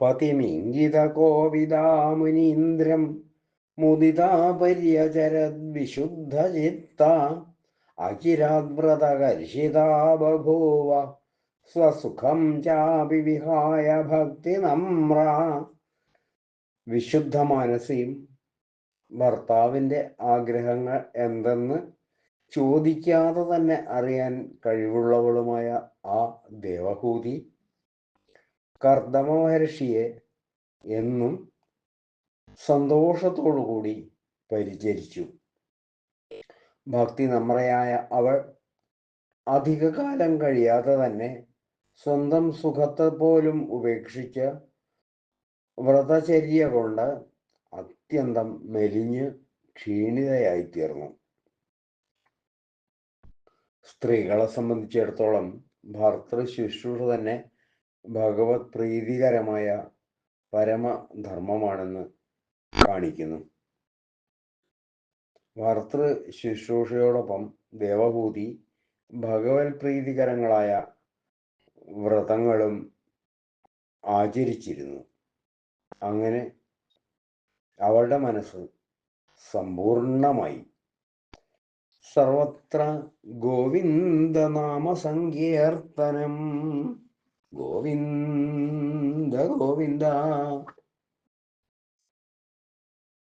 പതിമിംഗിതകോവിദാമുനീന്ദ്രം മുദിതാപര്യചരദ്വിശുദ്ധചിത്ത അചിരാദ്വ്രതകർഷിതാ ബഭൂവ സ്വസുഖം ചാപി വിഹായ ഭക്തി നമ്ര. വിശുദ്ധ മനസ്സിയും ഭർത്താവിന്റെ ആഗ്രഹങ്ങൾ എന്തെന്ന് ചോദിക്കാതെ തന്നെ അറിയാൻ കഴിവുള്ളവളുമായ ആ ദേവഹൂതി കർദമ മഹർഷിയെ എന്നും സന്തോഷത്തോടുകൂടി പരിചരിച്ചു. ഭക്തി നമ്രയായ അവൾ അധികകാലം കഴിയാതെ തന്നെ സ്വന്തം സുഖത്തെ പോലും ഉപേക്ഷിച്ച് വ്രതചര്യ കൊണ്ട് അത്യന്തം മെലിഞ്ഞ് ക്ഷീണിതയായിത്തീർന്നു സ്ത്രീകളെ സംബന്ധിച്ചിടത്തോളം ഭർത്തൃ ശുശ്രൂഷ തന്നെ ഭഗവത് പ്രീതികരമായ പരമധർമ്മമാണെന്ന് കാണിക്കുന്നു. ഭർത്തൃ ശുശ്രൂഷയോടൊപ്പം ദേവഭൂതി ഭഗവത് പ്രീതികരങ്ങളായ വ്രതങ്ങളും ആചരിച്ചിരുന്നു. അങ്ങനെ അവളുടെ മനസ്സ് സമ്പൂർണമായി. സർവത്ര ഗോവിന്ദനാമ സങ്കീർത്തനം ഗോവിന്ദ ഗോവിന്ദ.